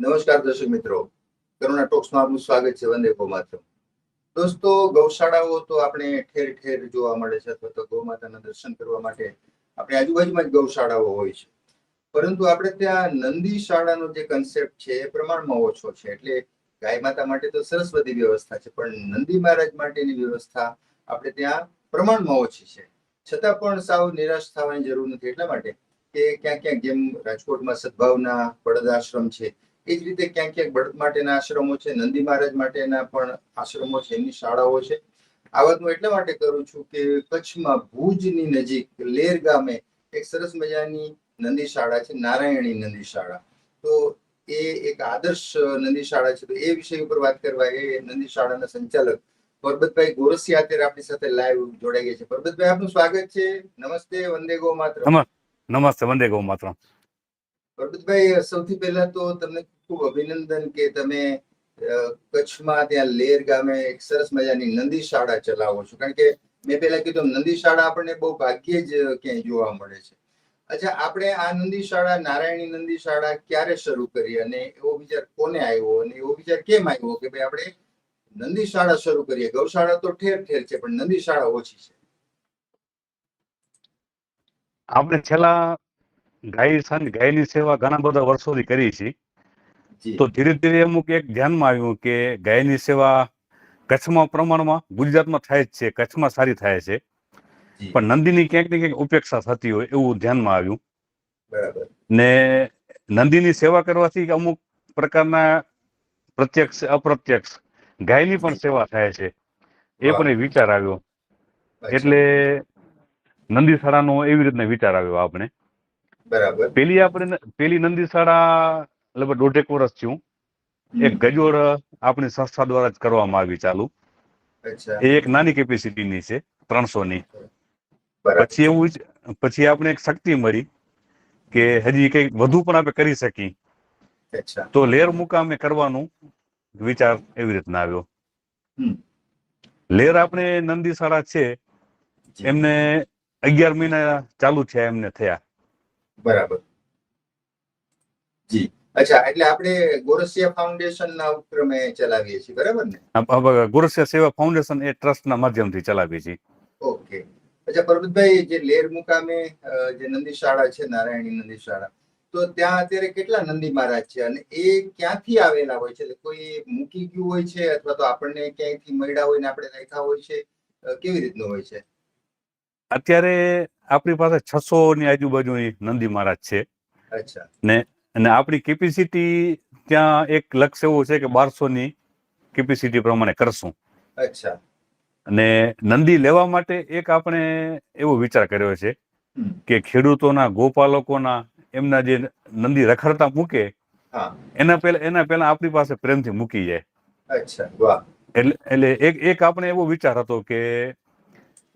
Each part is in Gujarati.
નમસ્કાર દર્શક મિત્રો. કરુણા ટોક્સમાં આપનું સ્વાગત છે, વંદે ગો દોસ્તો, ગૌશાળાઓ તો આપણે ઠેર ઠેર જોવા મળે છે અથવા તો ગૌમાતાના દર્શન કરવા માટે આપણે આજુબાજુમાં જ ગૌશાળાઓ હોય છે. પરંતુ આપણે ત્યાં નંદી શાળાનો જે કન્સેપ્ટ છે, એ પ્રમાણમાં ઓછો છે. એટલે ગાય માતા માટે તો સરસ બધી વ્યવસ્થા છે, પણ નંદી મહારાજ માટેની વ્યવસ્થા આપણે ત્યાં પ્રમાણમાં ઓછી છે. છતાં પણ સાવ નિરાશ થવાની જરૂર નથી એટલા માટે કે ક્યાં ક્યાં જેમ રાજકોટમાં સદભાવના બળદ આશ્રમ છે એ જ રીતે ક્યાંક ક્યાંક બળદ માટેના આશ્રમો છે નંદી મહારાજ માટેના પણ આશ્રમો છે એમની શાળાઓ છે. આ વાત હું એટલા માટે કરું છું કે કચ્છમાં ભુજની નજીક લેર ગામે એક સરસ મજાની નંદી શાળા છે નારાયણી નંદી શાળા. તો એ એક આદર્શ નંદી શાળા છે તો એ વિષય ઉપર વાત કરવા એ નંદી શાળાના સંચાલક પરબતભાઈ ગોરસિયા અત્યારે આપણી સાથે લાઈવ જોડાઈ ગયા છે. પરબતભાઈ આપનું સ્વાગત છે. નમસ્તે વંદે ગો માત્ર નમસ્તે. વંદે ગો માત્ર પરબતભાઈ સૌથી પહેલા તો તમને ખૂબ અભિનંદન કે તમે કચ્છમાં ત્યાં લેર ગામે એક સરસ મજાની નંદી શાળા ચલાવો છો. કારણ કે મેં પહેલા કીધું નંદી શાળા આપણને બહુ ભાગ્યે જ ક્યાંય જોવા મળે છે. અચ્છા, આપણે આ નંદી શાળા, નારાયણી નંદી શાળા ક્યારે શરૂ કરી અને એવો વિચાર કોને આવ્યો અને એવો વિચાર કેમ આવ્યો કે ભાઈ આપણે નંદી શાળા શરૂ કરીએ? ગૌશાળા તો ઠેર ઠેર છે, પણ નંદી શાળા ઓછી છે. આપણે છેલ્લા ગાય ગાયની સેવા ઘણા બધા વર્ષોથી કરી છે તો ધીરે ધીરે અમુક એક ધ્યાનમાં આવ્યું કે ગાયની સેવા કચ્છમાં પ્રમાણમાં ગુજરાતમાં થાય જ છે કચ્છમાં સારી થાય છે. પણ નંદીની ક્યાંક ને ક્યાંક ઉપેક્ષા થતી હોય એવું ધ્યાનમાં આવ્યું. ને નંદીની સેવા કરવાથી અમુક પ્રકારના પ્રત્યક્ષ અપ્રત્યક્ષ ગાયની પણ સેવા થાય છે. એ પણ એક વિચાર આવ્યો. એટલે નંદી શાળાનો એવી રીતના વિચાર આવ્યો આપણે. બરાબર. પેલી આપણે પેલી નંદી શાળા લગભગ દોઢેક વર્ષ થયું. એક ગજોર આપણી સંસ્થા દ્વારા જ કરવામાં આવી ચાલુ. એ એક નાની કેપેસિટીની છે ત્રણસો ની પછી એવું જ પછી આપણે એક શક્તિ મળી કે હજી કઈ વધુ પણ આપણે કરી શકી તો લેર મુકામે કરવાનું વિચાર એવી રીતના આવ્યો. લેર આપણે નંદીશાળા છે એમને અગિયાર મહિના ચાલુ થયા એમને થયા. બરાબર. જી. અચ્છા એટલે આપણે ગોરસિયા ફાઉન્ડેશન ના ઉપક્રમે ચલાવીએ છીએ બરાબર ને? હવે સેવા ફાઉન્ડેશન એ ટ્રસ્ટના માધ્યમથી ચલાવીએ છીએ. ઓકે. અચ્છા પરબતભાઈ જે લેર મુકામે જે નંદી શાળા છે નારાયણી નંદી શાળા તો ત્યાં અત્યારે કેટલા નંદી મહારાજ છે? અને એ ક્યાંથી આવેલા હોય છે? કોઈ મૂકી ગયું હોય છે? અથવા તો આપણને ક્યાંયથી મળ્યા હોય ને આપણે રાખ્યા હોય છે? કેવી રીતનું હોય છે? અત્યારે આપણી પાસે છસો ની આજુબાજુની નંદી મહારાજ છે. અચ્છા. અને આપણી કેપેસિટી ત્યાં એક લક્ષ્ય એવું છે કે બારસો ની કેપેસિટી પ્રમાણે કરશું. અચ્છા. અને નંદી લેવા માટે એક આપણે એવો વિચાર કર્યો છે કે ખેડૂતોના ગોપાલકોના એમના જે નંદી રખડતા મૂકે એના પહેલા એના પહેલા આપણી પાસે પ્રેમથી મૂકી જાય. અચ્છા વાહ. એટલે એટલે એક એક આપણે એવો વિચાર હતો કે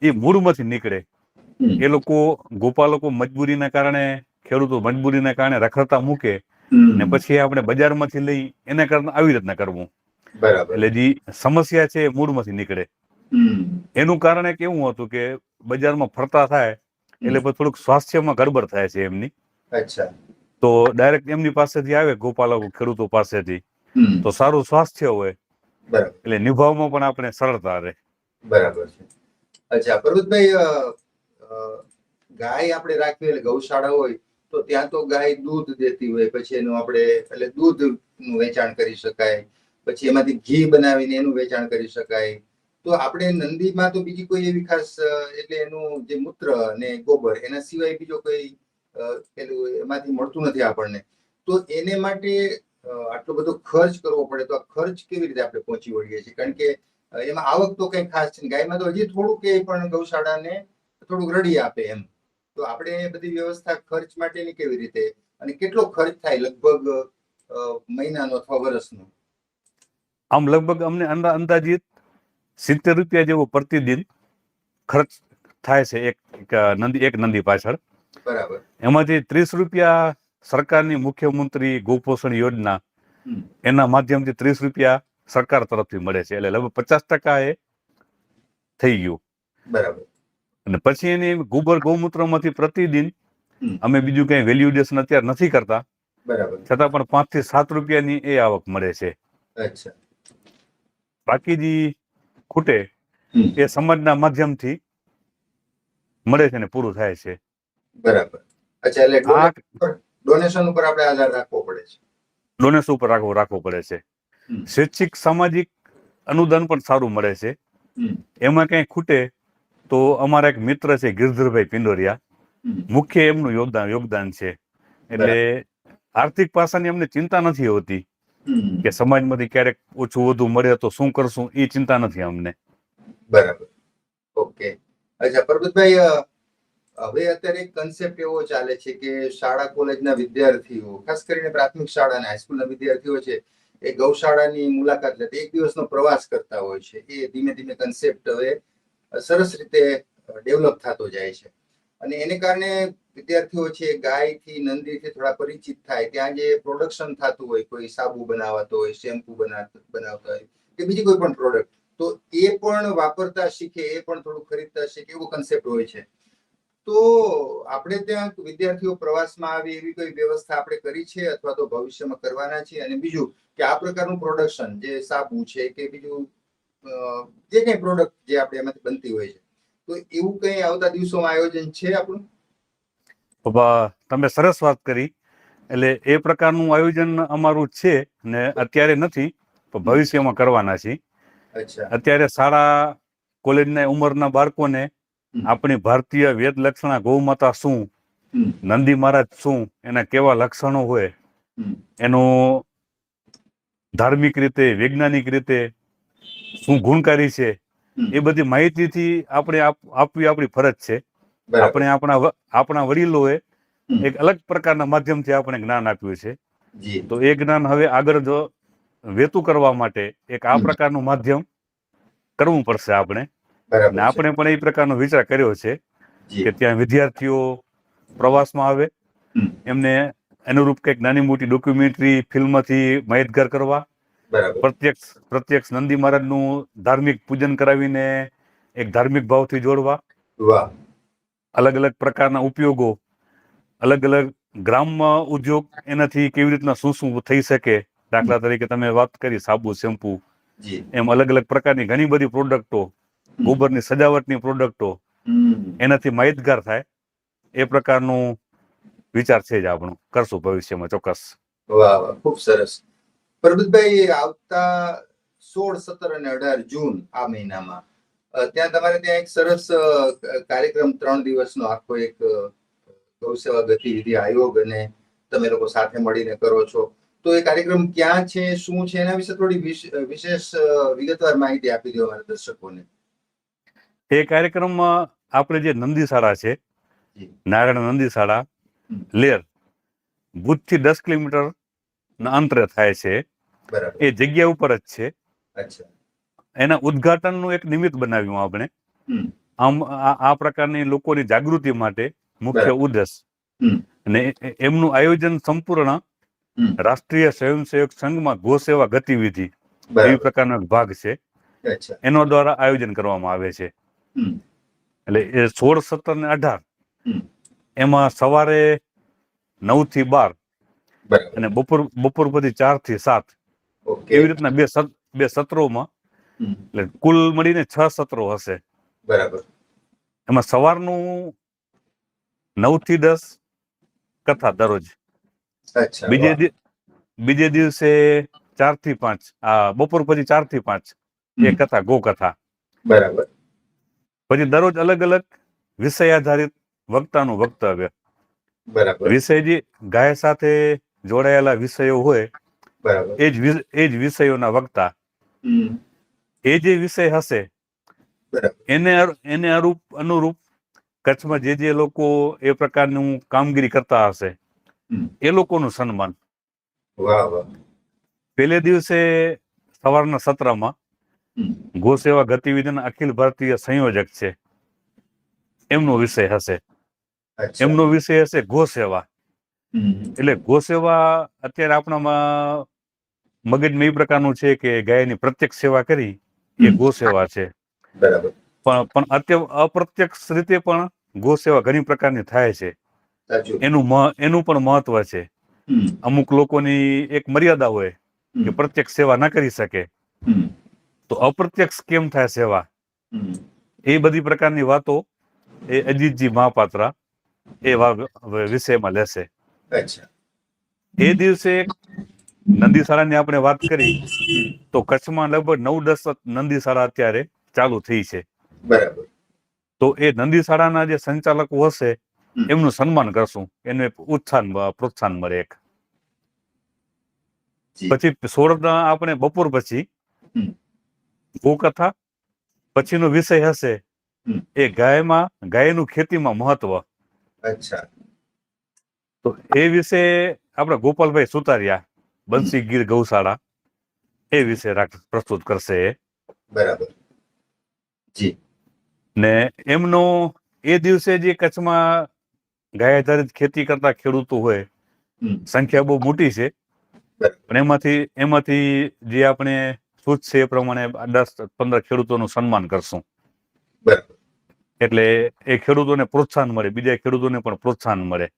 એ મૂળમાંથી નીકળે. એ લોકો ગોપાલકો મજબૂરીના કારણે ખેડૂતો મજબૂરીને કારણે રખડતા મૂકે ને પછી આપણે બજારમાંથી લઈ એના કારણે આવી રીતના કરવું. બરાબર. એટલે જે સમસ્યા છે એ મૂળમાંથી નીકળે. એનું કારણ એક એવું હતું કે બજારમાં ફરતા થાય એટલે પછી થોડુંક સ્વાસ્થ્યમાં ગડબડ થાય છે એમની. અચ્છા. તો ડાયરેક્ટ એમની પાસેથી આવે ગોપાલકો ખેડૂતો પાસેથી. તો સારું સ્વાસ્થ્ય હોય એટલે નિભાવમાં પણ આપણે સરળતા રહે. બરાબર છે. અચ્છા પર્વતભાઈ ગાય આપણે રાખવી એટલે ગૌશાળા હોય તો ત્યાં તો ગાય દૂધ દેતી હોય, પછી એનું આપણે, એટલે દૂધનું વેચાણ કરી શકાય, પછી એમાંથી ઘી બનાવીને એનું વેચાણ કરી શકાય. તો આપણે નંદીમાં તો બીજી કોઈ એવી ખાસ એટલે એનું જે મૂત્ર અને ગોબર, એના સિવાય બીજો કોઈ પેલું એમાંથી મળતું નથી આપણને. તો એને માટે આટલો બધો ખર્ચ કરવો પડે, તો આ ખર્ચ કેવી રીતે આપણે પહોંચી વળીએ છીએ? કારણ કે એમાં આવક તો કઈ ખાસ છે. ગાયમાં તો હજી થોડુંક એ પણ ગૌશાળાને થોડુંક રડી આપે એમ. તો આપણે એ બધી વ્યવસ્થા ખર્ચ માટેની કેવી રીતે? અને કેટલો ખર્ચ થાય લગભગ મહિનાનો અથવા વર્ષનો? આમ લગભગ અમને અંદાજિત સિત્તેર રૂપિયા જેવો પ્રતિદિન ખર્ચ થાય છે એક નંદી એક નંદી પાછળ. બરાબર. એમાંથી ત્રીસ રૂપિયા સરકારની મુખ્યમંત્રી ગોપોષણ યોજના. એના માધ્યમથી ત્રીસ રૂપિયા સરકાર તરફથી મળે છે. એટલે લગભગ પચાસ ટકા એ થઈ ગયું. બરાબર. અને પછી એની ગોબર ગૌમૂત્રમાંથી પ્રતિદિન અમે બીજું કઈ વેલ્યુડેશન અત્યારે નથી કરતા. બરાબર. છતાં પણ પાંચથી સાત રૂપિયાની એ આવક મળે છે. અચ્છા. બાકી જે ખૂટે. એ સમાજના માધ્યમથી મળે છે ને પૂરું થાય છે. બરાબર. અચ્છા એટલે ડોનેશન ઉપર આપણે આધાર રાખવો પડે છે. ડોનેશન ઉપર રાખવો રાખવો પડે છે. શૈક્ષિક સામાજિક અનુદાન પણ સારું મળે છે. એમાં કઈ ખૂટે તો અમારા એક મિત્ર છે ગિરધરભાઈ પિંડોરિયા. મુખ્ય એમનું યોગદાન યોગદાન છે. એટલે આર્થિક પાસાની અમને ચિંતા નથી હોતી. કે સમાજમાંથી ક્યારેક ઓછું વધુ મળે તો શું કરશું એ ચિંતા નથી અમને. બરાબર. ઓકે. અચ્છા પરબતભાઈ હવે અત્યારે એક કન્સેપ્ટ એવો ચાલે છે કે શાળા કોલેજના વિદ્યાર્થીઓ ખાસ કરીને પ્રાથમિક શાળા અને હાઈસ્કૂલના વિદ્યાર્થીઓ છે એ ગૌશાળાની મુલાકાત લેતા એક દિવસનો પ્રવાસ કરતા હોય છે. એ ધીમે ધીમે કન્સેપ્ટ હવે સરસ રીતે ડેવલપ થતો જાય છે. અને એને કારણે વિદ્યાર્થીઓ છે, ગાયથી, નંદીથી થોડા પરિચિત થાય. ત્યાં જે પ્રોડક્શન થતું હોય, કોઈ સાબુ બનાવતો હોય શેમ્પુ બનાવતા હોય, કે બીજી કોઈ પણ પ્રોડક્ટ તો એ પણ વાપરતા શીખે, એ પણ થોડું ખરીદતા શીખે, એવો કન્સેપ્ટ હોય છે. તો આપણે ત્યાં વિદ્યાર્થીઓ પ્રવાસમાં આવે એવી કોઈ વ્યવસ્થા આપણે કરી છે, અથવા તો ભવિષ્યમાં કરવાના છીએ અને બીજું, કે આ પ્રકારનું પ્રોડક્શન જે સાબુ છે, કે બીજું જે કંઈ પ્રોડક્ટ જે આપણે એમાંથી બનતી હોય છે. તો એવું કંઈ આવતા દિવસોમાં આયોજન છે આપણું? બાબા, તમે સરસ વાત કરી. એટલે એ પ્રકારનું આયોજન અમારું છે ને અત્યારે નથી પણ ભવિષ્યમાં કરવાના છે અત્યારે શાળા કોલેજના ઉંમરના બાળકોને આપણી ભારતીય વેદ લક્ષણા ગૌમાતા શું નંદી મહારાજ શું એના કેવા લક્ષણો હોય એનું ધાર્મિક રીતે વૈજ્ઞાનિક રીતે શું ગુણકારી છે? એ બધી માહિતીથી આપણે આપવી આપણી ફરજ છે. આપણે આપણા આપણા વડીલોએ. એક અલગ પ્રકારના માધ્યમથી આપણે જ્ઞાન આપ્યું છે. તો એ જ્ઞાન હવે આગળ જો વેતું કરવા માટે એક આ. પ્રકારનું માધ્યમ કરવું પડશે આપણે. અને આપણે પણ એ પ્રકારનો વિચાર કર્યો છે કે ત્યાં વિદ્યાર્થીઓ પ્રવાસમાં આવે. એમને અનુરૂપ કંઈક નાની મોટી ડોક્યુમેન્ટરી ફિલ્મથી માહિતગાર કરવા. પ્રત્યક્ષ પ્રત્યક્ષ નંદી મહારાજનું ધાર્મિક પૂજન કરાવીને એક ધાર્મિક ભાવથી જોડવા. અલગ અલગ પ્રકારના ઉપયોગો અલગ અલગ ગ્રામમાં ઉદ્યોગ એનાથી કેવી રીતના શું શું થઈ શકે? દાખલા તરીકે તમે વાત કરી સાબુ શેમ્પુ એમ અલગ અલગ પ્રકારની ઘણી બધી પ્રોડક્ટો ગોબરની સજાવટની પ્રોડક્ટો એનાથી માહિતગાર થાય. એ પ્રકારનું વિચાર છે જ આપણું. કરશું ભવિષ્યમાં ચોક્કસ. વાહ વાહ. ખૂબ સરસ. પરબતભાઈ આવતા સોળ સત્તર અને અઢાર જૂન આ મહિનામાં ત્યાં તમારે ત્યાં એક સરસ કાર્યક્રમ ત્રણ દિવસનો આખો એક ગૌસેવા ગતિવિધિ આયોગ અને તમે લોકો સાથે મળીને કરો છો. તો એ કાર્યક્રમ ક્યાં છે શું છે એના વિશે થોડી વિશેષ વિગતવાર માહિતી આપી દો અમારા દર્શકોને. એ કાર્યક્રમમાં આપણે જે નંદીશાળા છે નારાયણ નંદીશાળા હમ. લેર ભુજથી દસ કિલોમીટર અંતરે થાય છે. એ જગ્યા ઉપર જ છે. એના ઉદ્ઘાટનનું એક નિમિત્ત બનાવ્યું આપણે. આમ આ પ્રકારની લોકોની જાગૃતિ માટે મુખ્ય ઉદ્દેશ. અને એમનું આયોજન સંપૂર્ણ. રાષ્ટ્રીય સ્વયંસેવક સંઘમાં ગો સેવા ગતિવિધિ એવી પ્રકારનો ભાગ છે. એનો દ્વારા આયોજન કરવામાં આવે છે. એટલે એ સોળ સત્તર ને અઢાર એમાં સવારે નવથી બાર અને બપોર બપોર પછી ચારથી સાત એવી રીતના બે બે સત્રોમાં. એટલે કુલ મળીને છ સત્રો હશે. બરાબર. એમાં સવારનું નવથી દસ કથા દરરોજ. બીજે બીજે દિવસે ચારથી પાંચ આ બપોર પછી ચારથી પાંચ એ કથા ગો કથા. બરાબર. પછી દરરોજ અલગ અલગ વિષય આધારિત વક્તાનું વક્તવ્ય. બરાબર. વિષયજી ગાય સાથે જોડાયેલા વિષયો હોય એ જ એ જ વિષયોના વક્તા. એ જે વિષય હશે એને એને અનુરૂપ અનુરૂપ કચ્છમાં જે જે લોકો એ પ્રકારનું કામગીરી કરતા હશે. એ લોકોનું સન્માન. પહેલે દિવસે સવારના સત્રમાં ગોસેવા ગો સેવા ગતિવિધિના અખિલ ભારતીય સંયોજક છે. એમનો વિષય હશે. એમનો વિષય હશે ગો સેવા હમ. એટલે ગો સેવા અત્યારે આપણામાં મગજમાં એ પ્રકારનું છે કે ગાયની પ્રત્યક્ષ સેવા કરી એ ગોસેવા ગો સેવા છે. બરાબર. પણ પણ અત્ય અપ્રત્યક્ષ રીતે પણ ગો સેવા ઘણી પ્રકારની થાય છે. એનું એનું પણ મહત્વ છે. અમુક લોકોની એક મર્યાદા હોય કે પ્રત્યક્ષ સેવા ના કરી શકે. તો અપ્રત્યક્ષ કેમ થાય સેવા? એ બધી પ્રકારની વાતો એ અજીતજી મહાપાત્રા એ વિષયમાં લેશે. એ દિવસે નંદીશાળાની આપણે વાત કરી તો કચ્છમાં લગભગ નવ દસ નંદીશાળા અત્યારે ચાલુ થઈ છે. બરાબર. તો એ નંદીશાળાના જે સંચાલકો હશે એમનું સન્માન કરશું. એને ઉત્સાહન પ્રોત્સાહન મળે એક. પછી સોળના આપણે બપોર પછી. ગોકથા પછીનો વિષય હશે એ ગાયમાં ગાયનું ખેતીમાં મહત્વ. અચ્છા. તો એ વિશે આપણે ગોપાલભાઈ સુતારિયા બંસી ગીર ગૌશાળા એ વિશે પ્રસ્તુત કરશે. બરાબર. જી. ને એમનો એ દિવસે જે કચ્છમાં ગાય આધારિત ખેતી કરતા ખેડૂતો હોય સંખ્યા બહુ મોટી છે. પણ એમાંથી એમાંથી જે આપણે છે એ પ્રમાણે દસ પંદર ખેડૂતોનું સન્માન કરશું. એટલે એ ખેડૂતોને પ્રોત્સાહન મળે બીજા ખેડૂતોને પણ પ્રોત્સાહન મળે.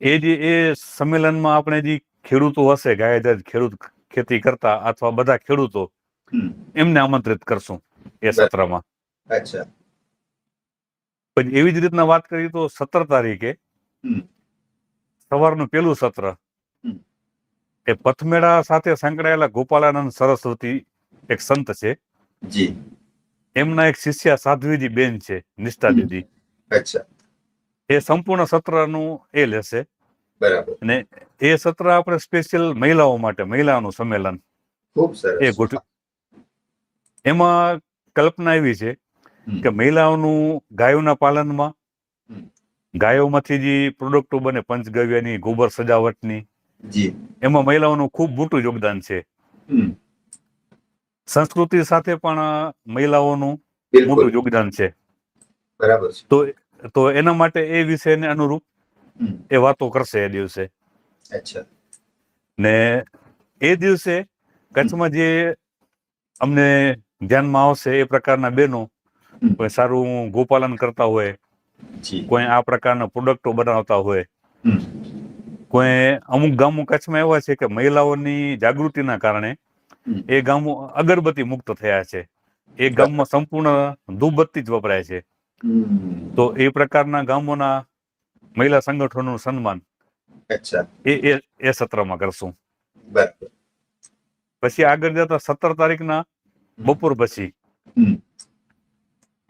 એ જે એ સંમેલનમાં આપણે જે ખેડૂતો હશે ગાય આધારિત ખેડૂત ખેતી કરતા અથવા બધા ખેડૂતો એમને આમંત્રિત કરશું એ સત્રમાં. અચ્છા. પછી એવી જ રીતના વાત કરીએ તો સત્તર તારીખે. સવારનું પેલું સત્ર એ પથમેળા સાથે સંકળાયેલા ગોપાલાનંદ સરસ્વતી એક સંત છે. જી. એમના એક શિષ્યા સાધ્વીજી બેન છે નિષ્ઠા દીદી અચ્છા. એ સંપૂર્ણ સત્રનું એ લેશે. બરાબર. અને એ સત્ર આપણે સ્પેશિયલ મહિલાઓ માટે મહિલાઓનું સંમેલન. ખૂબ એ ગોઠવ એમાં કલ્પના એવી છે કે મહિલાઓનું ગાયોના પાલનમાં ગાયોમાંથી જે પ્રોડક્ટો બને પંચગવ્યની ગોબર સજાવટની એમાં મહિલાઓનું ખૂબ મોટું યોગદાન છે. સંસ્કૃતિ સાથે પણ મહિલાઓનું મોટું યોગદાન છે. બરાબર તો તો એના માટે એ વિષયને અનુરૂપ એ વાતો કરશે એ દિવસે. ને એ દિવસે કચ્છમાં જે અમને ધ્યાનમાં આવશે એ પ્રકારના બહેનો. કોઈ સારું ગોપાલન કરતા હોય કોઈ આ પ્રકારના પ્રોડક્ટો બનાવતા હોય કોઈ અમુક ગામો કચ્છમાં એવા છે કે મહિલાઓની જાગૃતિના કારણે એ ગામો અગરબત્તી મુક્ત થયા છે. એ ગામમાં સંપૂર્ણ ધૂપબત્તી જ વપરાય છે. તો એ પ્રકારના ગામોના મહિલા સંગઠનોનું સન્માન એ એ સત્રમાં કરશું. પછી આગળ જતા સત્તર તારીખના બપોર પછી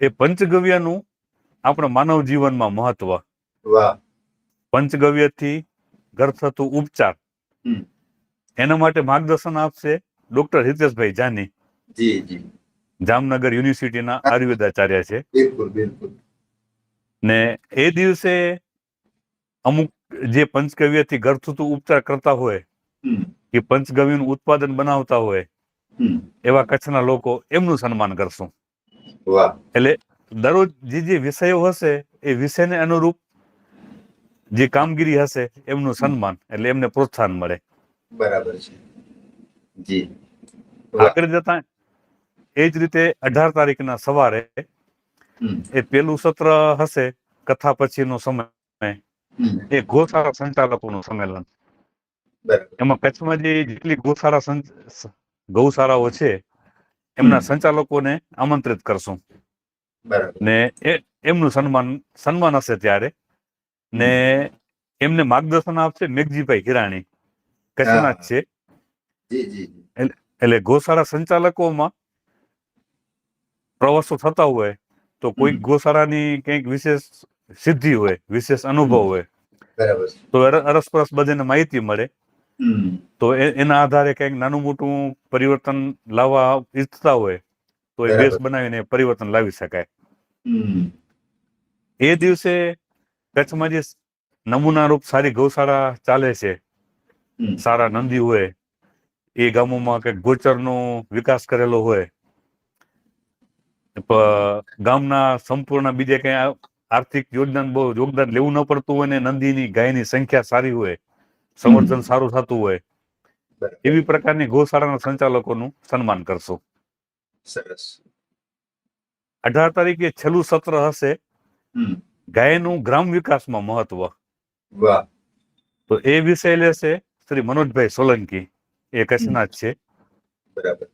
એ પંચગવ્યનું આપણા માનવ જીવનમાં મહત્વ. પંચગવ્ય પંચગવ્યથી ઘર થતું ઉપચાર. એના માટે માર્ગદર્શન આપશે doctor Hiteshbhai Jani. G G. Jamnagar યુનિવર્સિટીના આયુર્વેદાચાર્ય છે. ને એ દિવસે અમુક જે પંચગવ્યથી ઘર થતું ઉપચાર કરતા હોય કે પંચગવ્યનું ઉત્પાદન બનાવતા હોય એવા કચ્છના લોકો એમનું સન્માન કરશું. એટલે દરરોજ જે જે વિષયો હશે એ વિષયને અનુરૂપ જે કામગીરી હશે એમનું સન્માન એટલે એમને પ્રોત્સાહન મળે. બરાબર છે. જી. આગળ જતા એ જ રીતે અઢાર તારીખના સવારે એ પેલું સત્ર હશે કથા પછીનો સમય. એ ગોશાળા સંચાલકોનું સંમેલન. એમાં કચ્છમાં જે જેટલી ગૌશાળા ગૌશાળાઓ છે એમના સંચાલકોને આમંત્રિત કરશું. ને એ એમનું સન્માન સન્માન હશે ત્યારે. ને એમને માર્ગદર્શન આપશે મેઘજીભાઈ હિરાણી કચ્છના જ છે. એટલે ગોશાળા સંચાલકોમાં પ્રવાસો થતા હોય તો કોઈક. ગોશાળાની કંઈક વિશેષ સિદ્ધિ હોય વિશેષ અનુભવ હોય તો અર- અરસપરસ બધાને માહિતી મળે. તો એના આધારે કંઈક નાનું મોટું પરિવર્તન લાવવા ઈચ્છતા હોય તો એ બેસ બનાવીને પરિવર્તન લાવી શકાય. એ દિવસે કચ્છમાં જે નમૂના રૂપ સારી ગૌશાળા ચાલે છે સારા નંદી હોય એ ગામોમાં કંઈક ગોચરનો વિકાસ કરેલો હોય ગામના સંપૂર્ણ બીજે કઈ આર્થિક યોગદાન બહુ યોગદાન લેવું ન પડતું હોય ને નંદીની ગાયની સંખ્યા સારી હોય સંવર્ધન સારું થતું હોય એવી પ્રકારની ગૌશાળાના સંચાલકોનું સન્માન કરશું. સરસ. અઢાર તારીખે છેલ્લું સત્ર હશે. ગાયનું ગ્રામ વિકાસમાં મહત્વ. વાહ. તો એ વિષય લેશે શ્રી મનોજભાઈ સોલંકી. એ કચ્છના જ છે. બરાબર.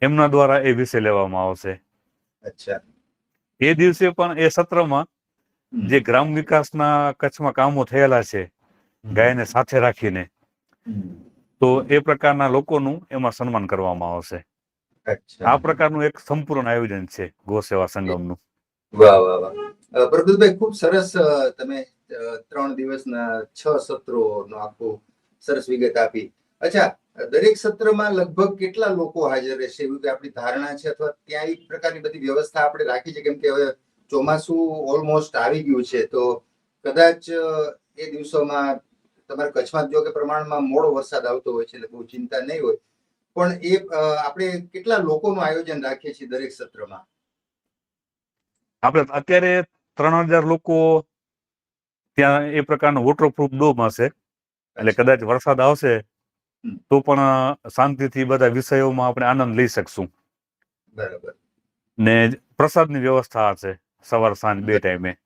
એમના દ્વારા એ વિષય લેવામાં આવશે. અચ્છા. એ દિવસે પણ એ સત્રમાં જે ગ્રામ વિકાસના કચ્છમાં કામો થયેલા છે ગાયને સાથે રાખીને તો એ પ્રકારના લોકોનું એમાં સન્માન કરવામાં આવશે. આ પ્રકારનું એક સંપૂર્ણ આયોજન છે ગો સેવા સંગમનું. વાહ વાહ વાહ. અ, પ્રભુભાઈ ખૂબ સરસ તમે ત્રણ દિવસના છ સત્રોનો આખું સરસ વિગત આપી. અચ્છા દરેક સત્રમાં લગભગ કેટલા લોકો હાજર રહેશે? એવું કે આપણી ધારણા છે અથવા ત્યાં એક પ્રકારની બધી વ્યવસ્થા આપણે રાખી છે? કેમ કે હવે ચોમાસું ઓલમોસ્ટ આવી ગયું છે તો કદાચ એ દિવસોમાં તમારે કચ્છમાં જો કે પ્રમાણમાં મોડો વરસાદ આવતો હોય છે એટલે બહુ ચિંતા નહીં હોય. પણ એ આપણે કેટલા લોકોનું આયોજન રાખીએ છીએ દરેક સત્રમાં? આપણે અત્યારે ત્રણ હજાર લોકો ત્યાં એ પ્રકારનો વોટરપ્રૂફ ડોમ હશે. એટલે કદાચ વરસાદ આવશે. તો પણ શાંતિથી બધા વિષયોમાં આપણે આનંદ લઈ શકશું. બરાબર. ને પ્રસાદની વ્યવસ્થા છે સવાર સાંજ બે ટાઈમે.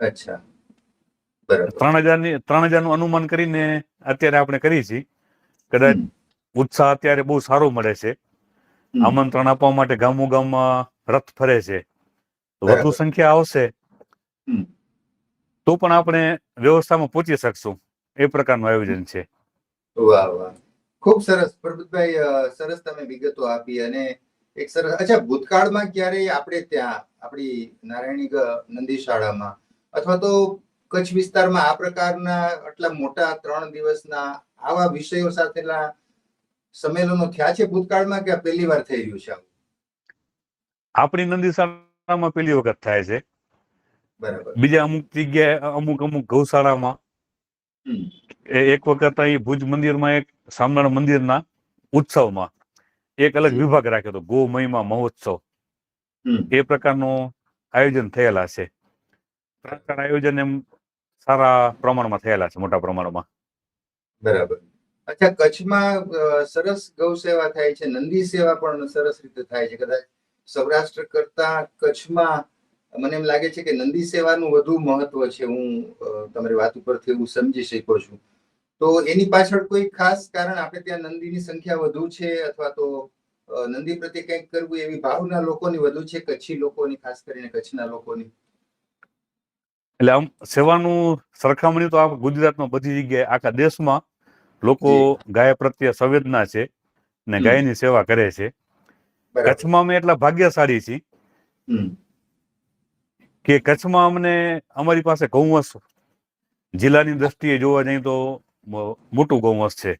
અચ્છા. ત્રણ હજારની ત્રણ હજારનું અનુમાન કરીને અત્યારે આપણે કરી છીએ. કદાચ ઉત્સાહ અત્યારે બહુ સારો મળે છે. આમંત્રણ આપવા માટે ગામો ગામમાં રથ ફરે છે. વધુ સંખ્યા આવશે. તો પણ આપણે વ્યવસ્થામાં પહોંચી શકશું. એ પ્રકારનું આયોજન છે. વાહ વાહ. ખૂબ સરસ. પ્રભુતભાઈ સરસ તમે વિગતો આપી અને એક સરસ અચ્છા ભૂતકાળમાં ક્યારેય આપણે ત્યાં આપણી નારાયણી નંદી શાળામાં અથવા તો કચ્છ વિસ્તારમાં આ પ્રકારના આટલા મોટા ત્રણ દિવસના આવા વિષયો સાથેના સંમેલનો થયા છે ભૂતકાળમાં કે પહેલી વાર થઈ રહ્યું છે? આપણી નંદી શાળામાં પેલી વખત થાય છે. બરાબર. બીજા અમુક જગ્યાએ અમુક અમુક ગૌશાળામાં એક વખત અહીં ભુજ મંદિરમાં એક સ્વામિનારાયણ મંદિરના ઉત્સવમાં એક અલગ વિભાગ રાખ્યો હતો ગો મહિમા મહોત્સવ. એ પ્રકારનું આયોજન થયેલા છે. પ્રકાર આયોજન એમ સારા પ્રમાણમાં થયેલા છે મોટા પ્રમાણમાં. બરાબર. અચ્છા કચ્છમાં સરસ ગૌ સેવા થાય છે નંદી સેવા પણ સરસ રીતે થાય છે. કદાચ સૌરાષ્ટ્ર કરતા કચ્છમાં મને એમ લાગે છે કે નંદી સેવાનું વધુ મહત્વ છે. હું તમારી વાત ઉપરથી હું સમજી શકું છું. તો એની પાછળ કોઈ ખાસ કારણ? આપણે ત્યાં નંદીની સંખ્યા વધુ છે અથવા તો નંદી પ્રત્યે કંઈક કરવું એવી ભાવના લોકોની વધુ છે? કચ્છી લોકોની ખાસ કરીને કચ્છના લોકોની? એટલે આમ સેવાનું સરખામણી તો આ ગુજરાતમાં બધી જગ્યાએ આખા દેશમાં લોકો ગાય પ્રત્યે સંવેદના છે ને. ગાયની સેવા કરે છે. કચ્છમાં અમે એટલા ભાગ્યશાળી છીએ કે કચ્છમાં અમને અમારી પાસે ગૌવંશ જિલ્લાની દ્રષ્ટિએ જોવા જઈએ તો મોટું ગૌવંશ છે.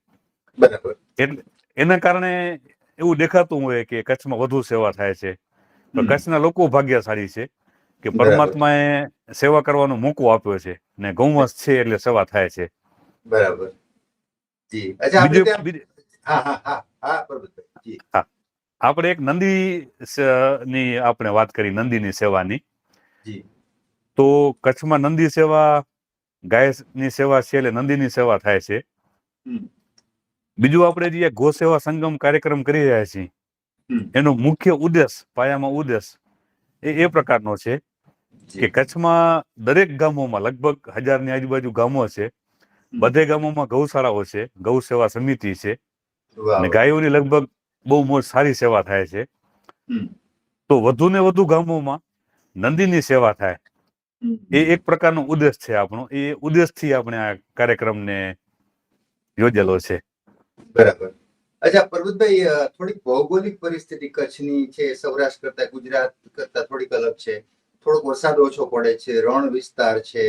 એટલે એના કારણે એવું દેખાતું હોય કે કચ્છમાં વધુ સેવા થાય છે. તો કચ્છના લોકો ભાગ્યશાળી છે કે. પરમાત્માએ સેવા કરવાનો મોકો આપ્યો છે ને ગૌવંશ છે એટલે સેવા થાય છે. બરાબર. જી. આપણે એક નંદી ની આપણે વાત કરી નંદીની સેવાની. તો કચ્છમાં નંદી સેવા ગાયની સેવા છે એટલે નંદીની સેવા થાય છે. બીજું આપણે જે ગો સેવા સંગમ કાર્યક્રમ કરી રહ્યા છીએ એનો મુખ્ય ઉદ્દેશ પાયામાં ઉદ્દેશ એ એ પ્રકારનો છે કે કચ્છમાં દરેક ગામોમાં લગભગ હજારની આજુબાજુ ગામો છે. બધે ગામોમાં ગૌશાળાઓ છે ગૌ સેવા સમિતિ છે. અને ગાયોની લગભગ બહુ મોજ સારી સેવા થાય છે. તો વધુ ને વધુ ગામોમાં નંદીની સેવા થાય. એ એક પ્રકારનો ઉદ્દેશ છે આપણો. એ ઉદ્દેશથી આપણે આ કાર્યક્રમને યોજેલો છે. બરાબર. અચ્છા પરબતભાઈ થોડીક ભૌગોલિક પરિસ્થિતિ કચ્છની છે સૌરાષ્ટ્ર કરતા ગુજરાત કરતા થોડીક અલગ છે. થોડોક વરસાદ ઓછો પડે છે રણ વિસ્તાર છે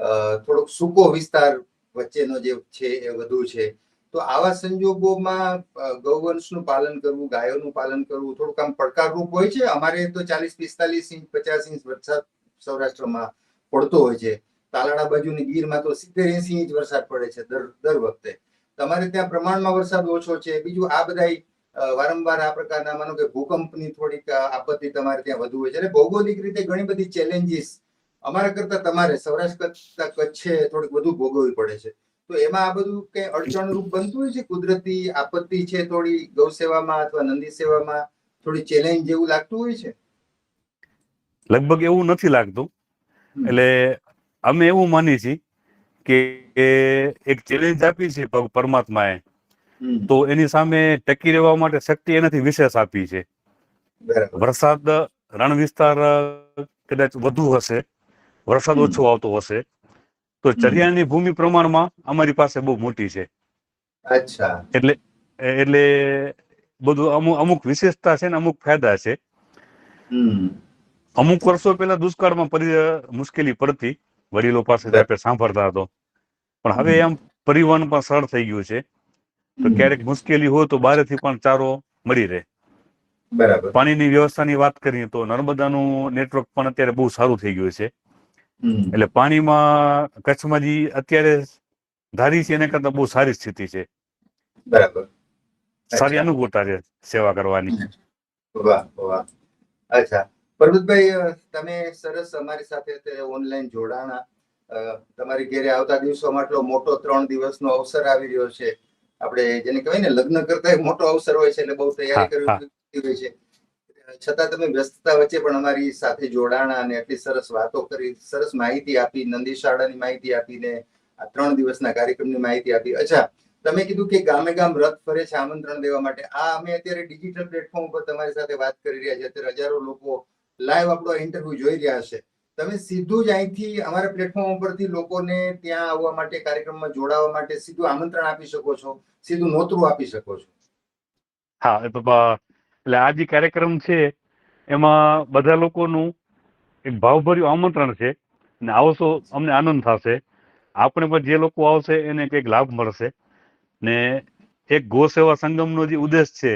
અ, થોડોક સૂકો વિસ્તાર વચ્ચેનો જે છે એ વધુ છે. તો આવા સંજોગોમાં ગૌવંશનું પાલન કરવું, ગાયોનું પાલન કરવું થોડુંક આમ પડકારરૂપ હોય છે. અમારે તો ચાલીસ, પિસ્તાલીસ ઇંચ, પચાસ ઇંચ વરસાદ સૌરાષ્ટ્રમાં પડતો હોય છે. તાલાળા બાજુની ગીરમાં તો સિત્તેર, એસી ઇંચ વરસાદ પડે છે દર દર વખતે. તમારે ત્યાં પ્રમાણમાં વરસાદ ઓછો છે. બીજું આ બધા વારંવાર આ પ્રકારના માનો કે ભૂકંપની થોડીક આપત્તિ તમારે ત્યાં વધુ હોય છે. એટલે ભૌગોલિક રીતે ઘણી બધી ચેલેન્જીસ અમારા કરતા તમારે સૌરાષ્ટ્ર કરતા કચ્છે થોડીક વધુ ભોગવવી પડે છે. તો એમાં આ બધું કઈ અડચણરૂપ બનતું હોય છે? કુદરતી આપત્તિ છે થોડી ગૌ સેવામાં અથવા નંદી સેવામાં થોડી ચેલેન્જ જેવું લાગતું હોય છે? લગભગ એવું નથી લાગતું. એટલે અમે એવું માની છીએ કે એક ચેલેન્જ આપી છે પરમાત્માએ. તો એની સામે ટકી રહેવા માટે શક્તિ એનાથી વિશેષ આપી છે. વરસાદ રણ વિસ્તાર કદાચ વધુ હશે. વરસાદ ઓછો આવતો હશે. તો ચરિયાની ભૂમિ પ્રમાણમાં અમારી પાસે બહુ મોટી છે. અચ્છા. એટલે એટલે બધું અમુક અમુક વિશેષતા છે ને અમુક ફાયદા છે. અમુક વર્ષો પહેલા દુષ્કાળમાં પરી મુશ્કેલી પડતી. વડીલો પાસેથી આપણે સાંભળતા હતો પણ હવે. એમ પરિવહન પણ સરળ થઈ ગયું છે. તો ક્યારેક મુશ્કેલી હોય તો બારેથી પણ ચારો મળી રહે. બરાબર. પાણીની વ્યવસ્થાની વાત કરીએ તો નર્મદાનું નેટવર્ક પણ અત્યારે બહુ સારું થઈ ગયું છે. એટલે પાણીમાં કચ્છમાં જે અત્યારે ધારી છે એના કરતા બહુ સારી સ્થિતિ છે. બરાબર. સારી. અનુકૂળતા છે સેવા કરવાની. વાહ વાહ. અચ્છા. પરબતભાઈ તમે સરસ અમારી સાથે અત્યારે ઓનલાઈન જોડાણા. તમારી ઘેરે આવતા દિવસોમાં આટલો મોટો ત્રણ દિવસનો અવસર આવી રહ્યો છે. આપણે જેને કહેવાય ને લગ્ન કરતા મોટો અવસર હોય છે એટલે બહુ તૈયારી કરવી હોય છે. છતાં તમે વ્યસ્તતા વચ્ચે પણ અમારી સાથે જોડાણા અને એટલી સરસ વાતો કરી, સરસ માહિતી આપી, નંદી શાળાની માહિતી આપીને, આ ત્રણ દિવસના કાર્યક્રમની માહિતી આપી. અચ્છા, તમે કીધું કે ગામે ગામ રથ ફરે છે આમંત્રણ દેવા માટે. આ અમે અત્યારે ડિજિટલ પ્લેટફોર્મ ઉપર તમારી સાથે વાત કરી રહ્યા છે અત્યારે હજારો લોકો લાઈવ આપણો ઇન્ટરવ્યુ જોઈ રહ્યા છે. તમે સીધું જ અહીંથી અમારા પ્લેટફોર્મ ઉપરથી લોકોને ત્યાં આવવા માટે, કાર્યક્રમમાં જોડાવા માટે સીધું આમંત્રણ આપી શકો છો, સીધું નોતરું આપી શકો છો. હા એટલે આ જે કાર્યક્રમ છે, એમાં બધા લોકોનું એક ભાવભર્યું આમંત્રણ છે ને આવશો અમને આનંદ થશે. આપણે પણ જે લોકો આવશે એને કંઈક લાભ મળશે. ને એક ગો સેવા સંગમનો જે ઉદ્દેશ છે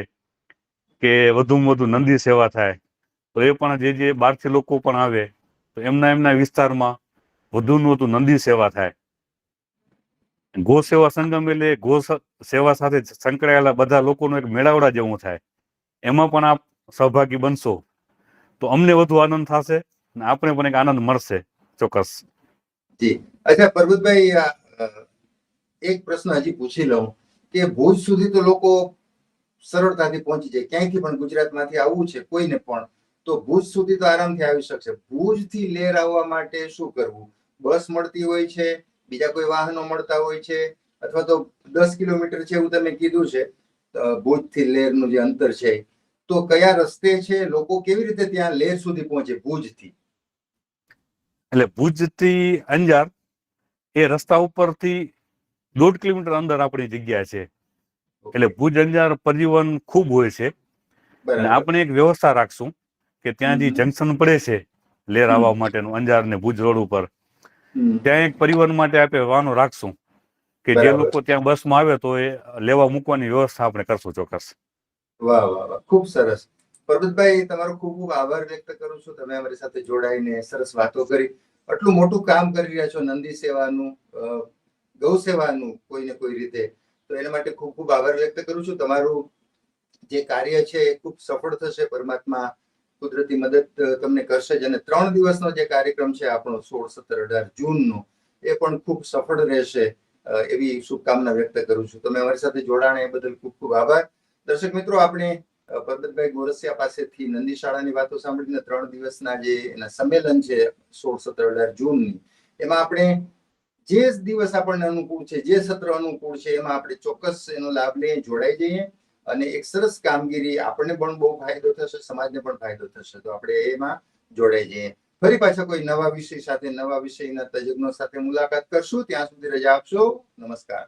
કે વધુમાં વધુ નંદી સેવા થાય, તો એ પણ જે જે બહારથી લોકો પણ આવે, તો એમના એમના વિસ્તારમાં વધુને વધુ નંદી સેવા થાય. ગો સેવા સંગમ એટલે ગો સેવા સાથે સંકળાયેલા બધા લોકોનો એક મેળાવડા જેવું થાય. એમાં પણ આપ સહભાગી બનશો, તો અમને વધુ આનંદ થશે અને આપણે પણ એક આનંદ મળશે ચોક્કસ. જી. અચ્છા, પરબતભાઈ એક પ્રશ્ન હજી પૂછી લઉં કે ભુજ સુધી તો લોકો સરળતાથી પહોંચી જાય, ક્યાંયથી પણ ગુજરાતમાંથી આવવું છે, કોઈને પણ, તો ભુજ સુધી તો આરામથી આવી શકશે. ભુજથી લેર આવવા માટે શું કરવું? બસ મળતી હોય છે, બીજા કોઈ વાહનો મળતા હોય છે, અથવા તો દસ કિલોમીટર છે એવું તમે કીધું છે ભુજથી લેરનું જે અંતર છે તો કયા રસ્તે છે? લોકો કેવી રીતે ત્યાં લેર સુધી પહોંચે? ભુજથી. એટલે ભુજથી અંજાર એ રસ્તા ઉપરથી દોઢ કિલોમીટર અંદર આપણી જગ્યા છે. એટલે ભુજ અંજાર પરિવહન ખૂબ હોય છે. અને આપણે એક વ્યવસ્થા રાખશું કે ત્યાં જે જંકશન પડે છે લેર આવવા માટેનું અંજાર ને ભુજ રોડ ઉપર ત્યાં એક પરિવહન માટે આપણે વાહનો રાખશું. કે જે લોકો ત્યાં બસમાં આવે તો એ લેવા મૂકવાની વ્યવસ્થા આપણે કરશું ચોક્કસ. વાહ વાહ વાહ. ખૂબ સરસ. પરબતભાઈ તમારો ખૂબ ખૂબ આભાર વ્યક્ત કરું છું. તમે અમારી સાથે જોડાઈને સરસ વાતો કરી. આટલું મોટું કામ કરી રહ્યા છો નંદી સેવાનું ગૌ સેવાનું કોઈ ને કોઈ રીતે. તો એના માટે ખૂબ ખૂબ આભાર વ્યક્ત કરું છું. તમારું જે કાર્ય છે એ ખૂબ સફળ થશે. પરમાત્મા કુદરતી મદદ તમને કરશે જ. અને ત્રણ દિવસનો જે કાર્યક્રમ છે, આપણો સોળ, સત્તર, અઢાર જૂનનો, એ પણ ખૂબ સફળ રહેશે. એવી શુભકામના વ્યક્ત કરું છું. તમે અમારી સાથે જોડાણ, એ બદલ ખૂબ ખૂબ આભાર. દર્શક મિત્રો, આપણે પરબતભાઈ ગોરસિયા પાસેથી નંદી શાળાની વાતો સાંભળીને ત્રણ દિવસના જે એના સંમેલન છે, સોળ સત્તર અઢાર જૂનની, એમાં આપણે જે દિવસ આપણને અનુકૂળ છે, જે સત્ર અનુકૂળ છે, એમાં આપણે ચોક્કસ એનો લાભ લઈએ, જોડાઈ જઈએ અને એક સરસ કામગીરી આપણને પણ બહુ ફાયદો થશે, સમાજને પણ ફાયદો થશે. તો આપણે એમાં જોડાઈ જઈએ. ફરી પાછા કોઈ નવા વિષય સાથે, નવા વિષયના તજજ્ઞો સાથે મુલાકાત કરશું. ત્યાં સુધી રજા આપશો. નમસ્કાર.